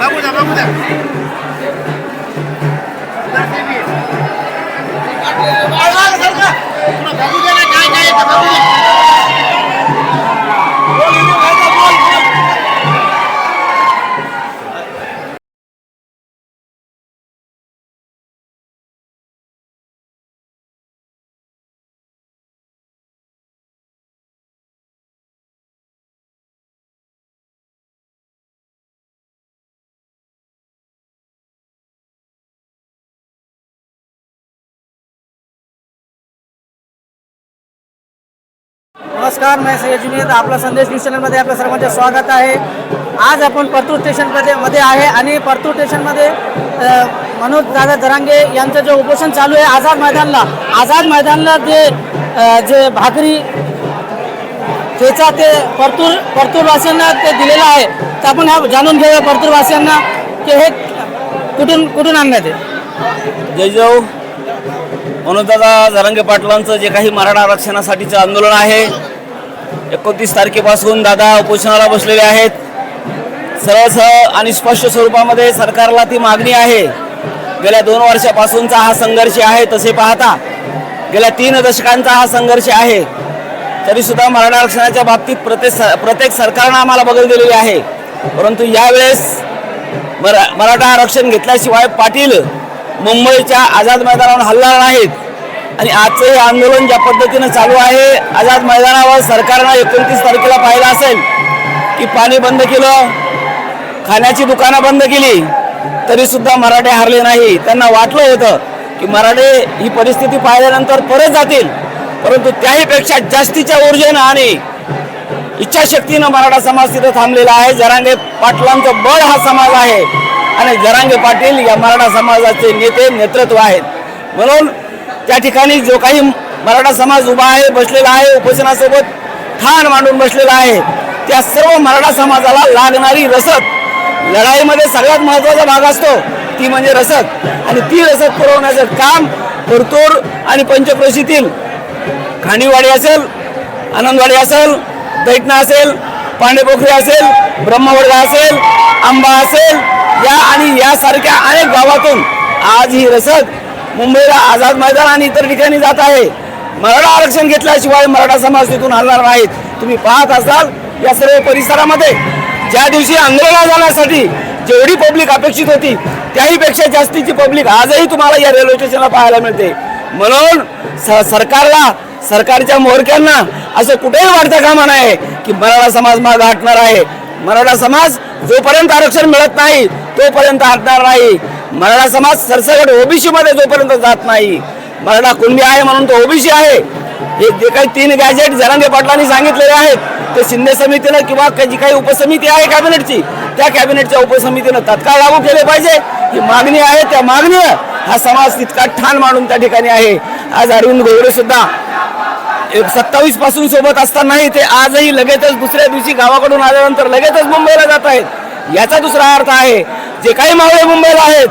বাবুদা বাবুদা। বাবুদা গায়ে গায়ে বাবুদা। नमस्कार मैं सय्यद जुनेद. आपला संदेश न्यूज चॅनलमध्ये आपल्या सर्वांचे स्वागत आहे. आज आपण परतूर स्टेशनमध्ये मध्ये आहे आणि परतूर स्टेशनमध्ये मनोज दादा जरांगे यांचं जे उपोषण चालू आहे आझाद मैदानला आझाद मैदानला जे अ, जे भाकरी त्याचा ते परतूर परतूरवासियांना ते दिलेलं आहे तर आपण हा जाणून घेऊया परतूरवासियांना की हे कुठून कुठून आणण्यात आहे जय जाऊ मनोजदादा जरांगे पाटलांचं जे काही मराठा आरक्षणासाठीचं आंदोलन आहे एकोणतीस तारखेपासून दादा उपोषणाला बसलेले आहेत. सरळ सरळ आणि स्पष्ट स्वरूपामध्ये सरकारला ती मागणी आहे. गेल्या दोन वर्षापासूनचा हा संघर्ष आहे तसे पाहता गेल्या तीन दशकांचा हा संघर्ष आहे. तरीसुद्धा मराठा आरक्षणाच्या बाबतीत प्रत्येक स- प्रत्येक सरकारनं आम्हाला बदल दिलेली आहे. परंतु यावेळेस मरा मराठा आरक्षण घेतल्याशिवाय पाटील मुंबईच्या आझाद मैदानावर हल्ला नाहीत. आणि आजचं हे आंदोलन ज्या पद्धतीनं चालू आहे आझाद मैदानावर सरकारनं एकोणतीस तारखेला पाहिलं असेल की पाणी बंद केलं खाण्याची दुकानं बंद केली तरीसुद्धा मराठे हारले नाही. त्यांना वाटलं होतं की मराठे ही परिस्थिती पाहिल्यानंतर परत जातील परंतु त्याहीपेक्षा जास्तीच्या ऊर्जेनं आणि इच्छाशक्तीनं मराठा समाज तिथं थांबलेला आहे. जरांगे पाटलांचं बळ हा समाज आहे. आणि जरांगे पाटील या मराठा समाजाचे नेते नेतृत्व आहेत. म्हणून त्या ठिकाणी जो काही मराठा समाज उभा आहे बसलेला आहे उपोषणासोबत ठाण मांडून बसलेला आहे त्या सर्व मराठा समाजाला लागणारी रसद लढाईमध्ये सगळ्यात महत्त्वाचा भाग असतो. ती म्हणजे रसद. आणि ती रसद पुरवण्याचं काम परतूर आणि पंचक्रोशीतील खाणीवाडी असेल आनंदवाडी असेल दैटणा असेल पांडेपोखरी असेल ब्रह्मवर्गा असेल आंबा असेल या आणि यासारख्या अनेक गावातून आज ही रसद मुंबईला आझाद मैदान आणि इतर ठिकाणी जात आहे. मराठा आरक्षण घेतल्याशिवाय मराठा समाज तिथून हलणार नाहीत. तुम्ही पाहत असाल या सर्व परिसरामध्ये. ज्या दिवशी आंदोलना जाण्यासाठी जेवढी पब्लिक अपेक्षित होती त्याहीपेक्षा जास्तीची पब्लिक आजही तुम्हाला या रेल्वे स्टेशनला पाहायला मिळते. म्हणून स- सरकारला सरकारच्या मोहरक्यांना असं कुठेही वाटतं कामा नाही की मराठा समाज माग हटणार आहे. मराठा समाज जोपर्यंत आरक्षण मिळत नाही तोपर्यंत हटणार नाही. मराठा समाज सरसकट ओबीसी मध्ये जोपर्यंत जात नाही मराठा कुणबी आहे म्हणून तो ओबीसी आहे. हे जे काही तीन गॅजेट जरांगे पाटलांनी सांगितलेले आहेत ते शिंदे समितीनं किंवा जी काही उपसमिती आहे कॅबिनेटची त्या कॅबिनेटच्या उपसमितीनं तत्काळ लागू केले पाहिजे. ही मागणी आहे त्या मागणीवर हा समाज तितका ठाण मांडून त्या ठिकाणी आहे. आज अरविंद घोगडे सुद्धा सत्तावीसपासून सोबत असतानाही ते आजही लगेचच दुसऱ्या दिवशी गावाकडून आल्यानंतर लगेचच मुंबईला जात आहेत. याचा दुसरा अर्थ आहे जे काही मावळे मुंबईला आहेत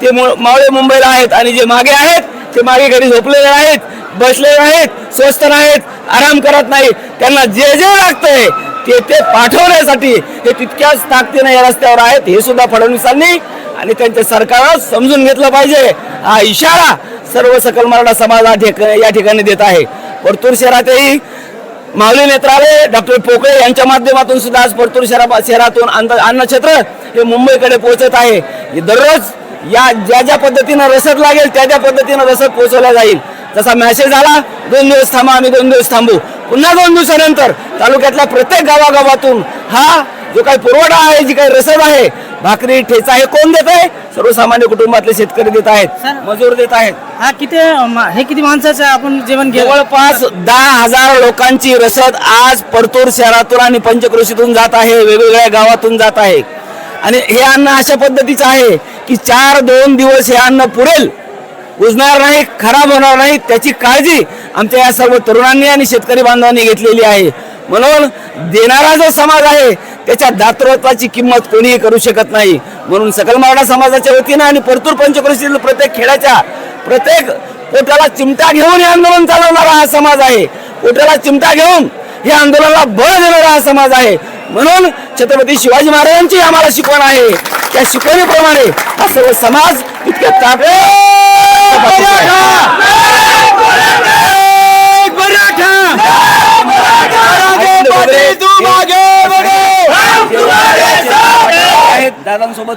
ते मु- मावळे मुंबईला आहेत आणि जे मागे आहेत ते मागे घरी झोपलेले आहेत बसलेले आहेत स्वस्त नाहीत आराम करत नाही त्यांना जे जे लागतंय ते ते पाठवण्यासाठी हे तितक्याच ताकदीने या रस्त्यावर आहेत. हे सुद्धा फडणवीसांनी आणि त्यांच्या सरकारनं समजून घेतलं पाहिजे. हा इशारा सर्व सकल मराठा समाज या ठिकाणी देत आहे. परतूर शहरातही माऊली नेत्रालय डॉक्टर पोकळे यांच्या माध्यमातून सुद्धा आज परतूर शहरा शहरातून अन्न क्षेत्र हे मुंबईकडे पोहोचत आहे. दररोज या ज्या ज्या पद्धतीनं रसद लागेल त्या त्या पद्धतीनं रसद पोहोचवल्या जाईल. जसा मॅसेज आला दोन दिवस थांबा आम्ही दोन दिवस थांबू. पुन्हा दोन दिवसानंतर तालुक्यातल्या प्रत्येक गावागावातून हा जो काही पुरवठा आहे जी काही रसद आहे भाकरी ठेचा हे कोण देत आहे? सर्वसामान्य कुटुंबातले शेतकरी देत आहेत सर. मजूर देत आहेत. हा किती मा- हे किती माणसाचं आपण जेवण घेऊ जवळपास दहा हजार लोकांची रसद आज परतूर शहरातून आणि पंचक्रोशीतून जात आहे वेगवेगळ्या गावातून जात आहे. आणि हे अन्न अशा पद्धतीचं आहे की चार दोन दिवस हे अन्न पुरेल. उजणार नाही खराब होणार नाही त्याची काळजी आमच्या या सर्व तरुणांनी आणि शेतकरी बांधवांनी घेतलेली आहे. म्हणून देणारा जो समाज आहे त्याच्या दातृत्वाची किंमत कोणीही करू शकत नाही. म्हणून सकल मराठा समाजाच्या वतीनं आणि परतूर पंचक्रोशीतील प्रत्येक खेड्याच्या प्रत्येक पोटाला चिमटा घेऊन हे आंदोलन चालवणारा हा समाज आहे. पोटाला चिमटा घेऊन हे आंदोलनाला बळ देणारा हा समाज आहे. म्हणून छत्रपती शिवाजी महाराजांची आम्हाला शिकवण आहे. त्या शिकवणीप्रमाणे हा सर्व समाज इतक्या ताकद दादांसोबत